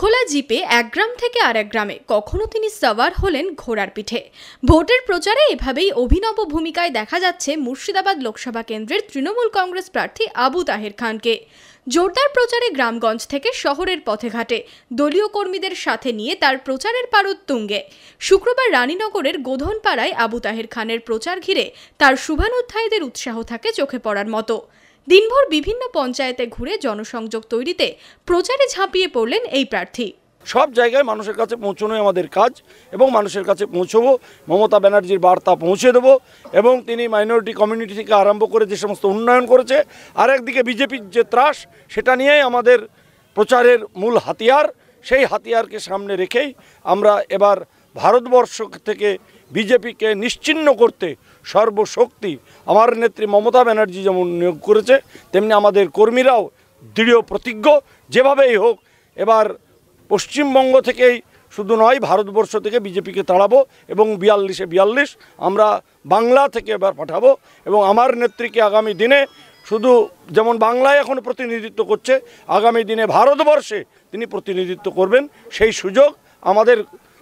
হুটখোলা জিপে এক গ্রাম থেকে আরেক গ্রামে কখনো তিনি সাওয়ার হলেন ঘোড়ার পিঠে। ভোটের প্রচারে এভাবেই অভিনব ভূমিকায় দেখা যাচ্ছে মুর্শিদাবাদ লোকসভা কেন্দ্রের তৃণমূল কংগ্রেস প্রার্থী আবু তাহের খানকে। জোরদার প্রচারে গ্রামগঞ্জ থেকে শহরের পথে ঘাটে দলীয় কর্মীদের সাথে নিয়ে তার প্রচারের পারদ তুঙ্গে। শুক্রবার রানীনগরের গোধনপাড়ায় আবু তাহের খানের প্রচার ঘিরে তার শুভানুধ্যায়ীদের উৎসাহ থাকে চোখে পড়ার মতো। দিনভর বিভিন্ন পঞ্চায়েতে ঘুরে জনসংযোগ তৈরিতে প্রচারে ঝাঁপিয়ে পড়লেন এই প্রার্থী। সব জায়গায় মানুষের কাছে পৌঁছানোই আমাদের কাজ এবং মানুষের কাছে পৌঁছবো, মমতা ব্যানার্জির বার্তা পৌঁছে দেবো এবং তিনি মাইনরিটি কমিউনিটি থেকে আরম্ভ করে যে সমস্ত উন্নয়ন করেছে আর একদিকে বিজেপির যে ত্রাস, সেটা নিয়েই আমাদের প্রচারের মূল হাতিয়ার, সেই হাতিয়ারকে সামনে রেখেই আমরা এবার ভারতবর্ষ থেকে বিজেপিকে নিশ্চিহ্ন করতে সর্বশক্তি আমার নেত্রী মমতা ব্যানার্জি যেমন নিয়োগ করেছে, তেমনি আমাদের কর্মীরাও দৃঢ় প্রতিজ্ঞ, যেভাবেই হোক এবার পশ্চিমবঙ্গ থেকেই শুধু নয়, ভারতবর্ষ থেকে বিজেপিকে তাড়াবো এবং বিয়াল্লিশে বিয়াল্লিশ আমরা বাংলা থেকে এবার পাঠাবো এবং আমার নেত্রীকে আগামী দিনে শুধু যেমন বাংলায় এখন প্রতিনিধিত্ব করছে, আগামী দিনে ভারতবর্ষে তিনি প্রতিনিধিত্ব করবেন, সেই সুযোগ আমাদের